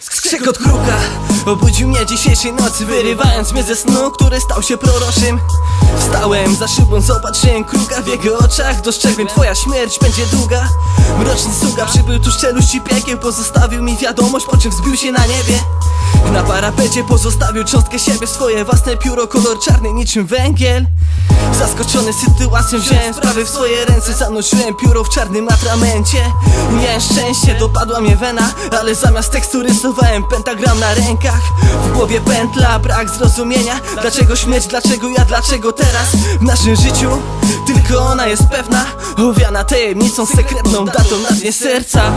Skrzekot kruka obudził mnie dzisiejszej nocy Wyrywając mnie ze snu, który stał się proroczym. Wstałem za szybą, zobaczyłem kruka w jego oczach. Dostrzegłem twoja śmierć będzie długa. Mroczny sługa przybył tu z czeluści piekieł Pozostawił mi wiadomość, po czym wzbił się na niebie parapecie pozostawił cząstkę siebie Swoje własne pióro, kolor czarny niczym węgiel. Zaskoczony sytuacją wziąłem sprawy w swoje ręce Zanurzyłem pióro w czarnym atramencie. Miałem szczęście, dopadła mnie wena Ale zamiast tekstu rysowałem pentagram na rękach. W głowie pętla, brak zrozumienia. Dlaczego śmierć, dlaczego ja, dlaczego teraz? W naszym życiu tylko ona jest pewna. Owiana tajemnicą, sekretną datą na dnie serca